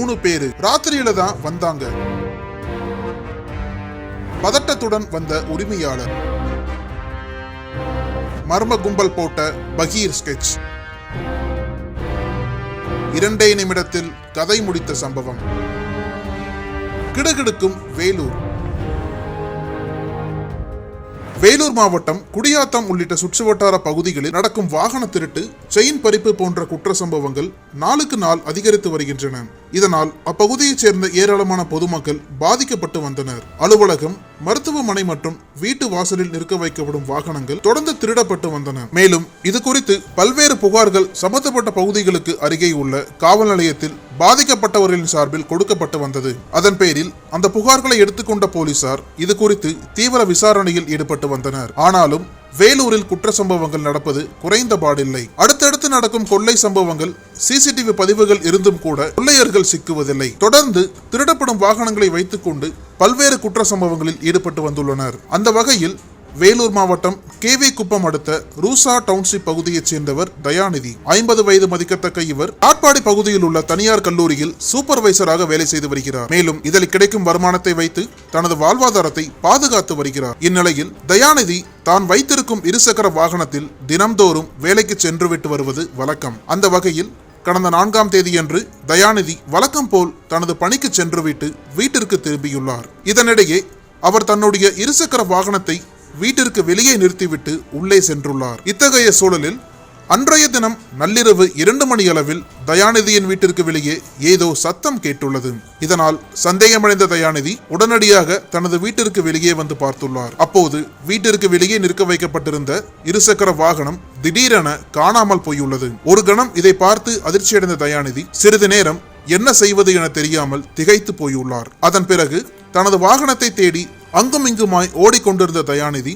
மூணு பேரு ராத்திரியில தான் வந்தாங்க. பதட்டத்துடன் வந்த உரிமையாளர். மர்ம கும்பல் போட்ட பகீர் ஸ்கெட்ச் இரண்டே நிமிடத்தில் கதை முடித்த சம்பவம். கிடுகிடுக்கும் வேலூர். வேலூர் மாவட்டம் குடியாத்தம் உள்ளிட்ட சுற்றுவட்டார பகுதிகளில் நடக்கும் வாகன திருட்டு செயின் பறிப்பு போன்ற குற்ற சம்பவங்கள் நாளுக்கு நாள் அதிகரித்து வருகின்றன. இதனால் அப்பகுதியைச் சேர்ந்த ஏராளமான பொதுமக்கள் பாதிக்கப்பட்டு வந்தனர். அலுவலகம் மருத்துவமனை மற்றும் வீட்டு வாசலில் நிற்க வைக்கப்படும் வாகனங்கள் தொடர்ந்து திருடப்பட்டு வந்தன. மேலும் இது குறித்து பல்வேறு புகார்கள் சம்பந்தப்பட்ட பகுதிகளுக்கு அருகே உள்ள காவல் நிலையத்தில் பாதிக்கப்பட்டவர்களின் சார்பில் கொடுக்கப்பட்டு வந்தது. அதன் பேரில் அந்த புகார்களை எடுத்துக்கொண்ட போலீசார் இது குறித்து தீவிர விசாரணையில் ஈடுபட்டு வந்தனர். ஆனாலும் வேலூரில் குற்ற சம்பவங்கள் நடப்பது குறைந்த பாடில்லை. அடுத்தடுத்து நடக்கும் கொள்ளை சம்பவங்கள் சிசிடிவி பதிவுகள் இருந்தும் கூட கொள்ளையர்கள் சிக்குவதில்லை. தொடர்ந்து திருடப்படும் வாகனங்களை வைத்துக்கொண்டு பல்வேறு குற்ற சம்பவங்களில் ஈடுபட்டு வந்துள்ளனர். அந்த வகையில் வேலூர் மாவட்டம் கேவி குப்பம் அடுத்த ரூசா டவுன்ஷிப் பகுதியைச் சேர்ந்தவர் தயாநிதி. ஐம்பது வயது மதிக்கத்தக்க இவர் காட்பாடி பகுதியில் உள்ள தனியார் கல்லூரியில் சூப்பர்வைசராக வேலை செய்து வருகிறார். மேலும் இதில் கிடைக்கும் வருமானத்தை வைத்து தனது வாழ்வாதாரத்தை பாதுகாத்து வருகிறார். இந்நிலையில் தயாநிதி தான் வைத்திருக்கும் இருசக்கர வாகனத்தில் தினம்தோறும் வேலைக்கு சென்று விட்டு வருவது வழக்கம். அந்த வகையில் கடந்த நான்காம் தேதியன்று தயாநிதி வழக்கம் போல் தனது பணிக்கு சென்றுவிட்டு வீட்டிற்கு திரும்பியுள்ளார். இதனிடையே அவர் தன்னுடைய இருசக்கர வாகனத்தை வீட்டிற்கு வெளியே நிறுத்திவிட்டு உள்ளே சென்றுள்ளார். இத்தகைய சூழலில் அன்றைய தினம் நள்ளிரவு இரண்டு மணி அளவில் தயாநிதியின் வீட்டிற்கு வெளியே ஏதோ சத்தம் கேட்டுள்ளது. இதனால் சந்தேகமடைந்த தயாநிதி உடனடியாக தனது வீட்டிற்கு வெளியே வந்து பார்த்துள்ளார். அப்போது வீட்டிற்கு வெளியே நிற்க வைக்கப்பட்டிருந்த இருசக்கர வாகனம் திடீரென காணாமல் போயுள்ளது. ஒரு கணம் இதை பார்த்து அதிர்ச்சியடைந்த தயாநிதி சிறிது நேரம் என்ன செய்வது என தெரியாமல் திகைத்து போயுள்ளார். அதன் பிறகு தனது வாகனத்தை தேடி அங்கும் இங்குமாய் ஓடிக்கொண்டிருந்த தயாநிதி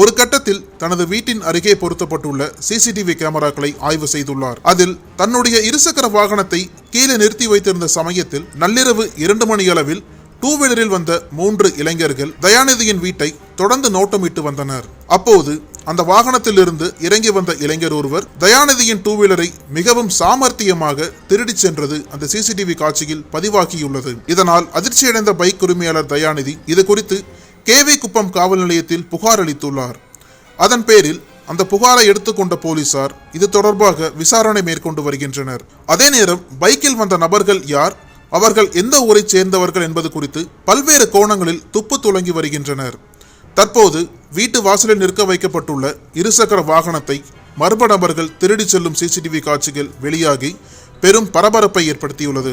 ஒரு கட்டத்தில் தனது வீட்டின் அருகே பொருத்தப்பட்டுள்ள சிசிடிவி கேமராக்களை ஆய்வு செய்துள்ளார். அதில் தன்னுடைய இருசக்கர வாகனத்தை கீழே நிறுத்தி வைத்திருந்த சமயத்தில் நள்ளிரவு இரண்டு மணி அளவில் டூ வீலரில் வந்த மூன்று இளைஞர்கள் தயாநிதியின் வீட்டை தொடர்ந்து நோட்டமிட்டு வந்தனர். அப்போது அந்த வாகனத்திலிருந்து இறங்கி வந்த இளைஞர் ஒருவர் தயாநிதியின் டூ வீலரை மிகவும் சாமர்த்தியமாக திருடிச் சென்றது அந்த சிசிடிவி காட்சியில் பதிவாகியுள்ளது. இதனால் அதிர்ச்சியடைந்த பைக் உரிமையாளர் தயாநிதி இது குறித்து கேவி குப்பம் காவல் நிலையத்தில் புகார் அளித்துள்ளார். அதன் பேரில் அந்த புகாரை எடுத்துக்கொண்ட போலீசார் இது தொடர்பாக விசாரணை மேற்கொண்டு வருகின்றனர். அதே நேரம் பைக்கில் வந்த நபர்கள் யார் அவர்கள் எந்த ஊரைச் சேர்ந்தவர்கள் என்பது குறித்து பல்வேறு கோணங்களில் துப்பு துளங்கி வருகின்றனர். தற்போது வீட்டு வாசலில் நிற்க வைக்கப்பட்டுள்ள இருசக்கர வாகனத்தை மர்ம நபர்கள் திருடிச் செல்லும் சிசிடிவி காட்சிகள் வெளியாகி பெரும் பரபரப்பை ஏற்படுத்தியுள்ளது.